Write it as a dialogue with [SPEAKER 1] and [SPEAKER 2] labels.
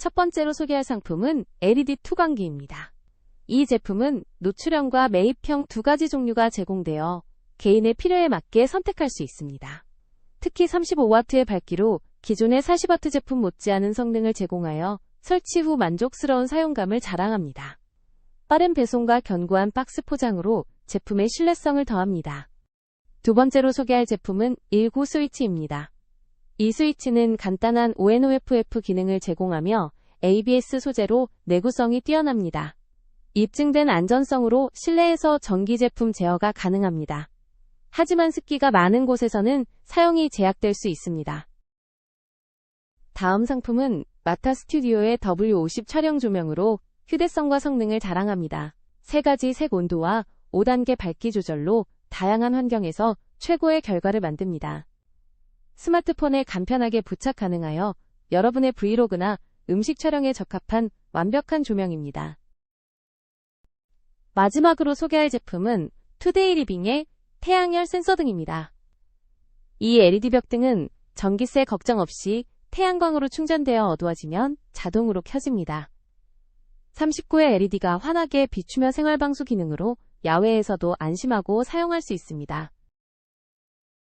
[SPEAKER 1] 첫 번째로 소개할 상품은 LED 투광기입니다. 이 제품은 노출형과 매입형 두 가지 종류가 제공되어 개인의 필요에 맞게 선택할 수 있습니다. 특히 35W의 밝기로 기존의 40W 제품 못지않은 성능을 제공하여 설치 후 만족스러운 사용감을 자랑합니다. 빠른 배송과 견고한 박스 포장으로 제품의 신뢰성을 더합니다. 두 번째로 소개할 제품은 19 스위치입니다. 이 스위치는 간단한 ONOFF 기능을 제공하며 ABS 소재로 내구성이 뛰어납니다. 입증된 안전성으로 실내에서 전기 제품 제어가 가능합니다. 하지만 습기가 많은 곳에서는 사용이 제약될 수 있습니다. 다음 상품은 마타 스튜디오의 W50 촬영 조명으로 휴대성과 성능을 자랑합니다. 세 가지 색 온도와 5단계 밝기 조절로 다양한 환경에서 최고의 결과를 만듭니다. 스마트폰에 간편하게 부착 가능하여 여러분의 브이로그나 음식 촬영에 적합한 완벽한 조명입니다. 마지막으로 소개할 제품은 투데이 리빙의 태양열 센서 등입니다. 이 LED 벽등은 전기세 걱정 없이 태양광으로 충전되어 어두워지면 자동으로 켜집니다. 39의 LED가 환하게 비추며 생활방수 기능으로 야외에서도 안심하고 사용할 수 있습니다.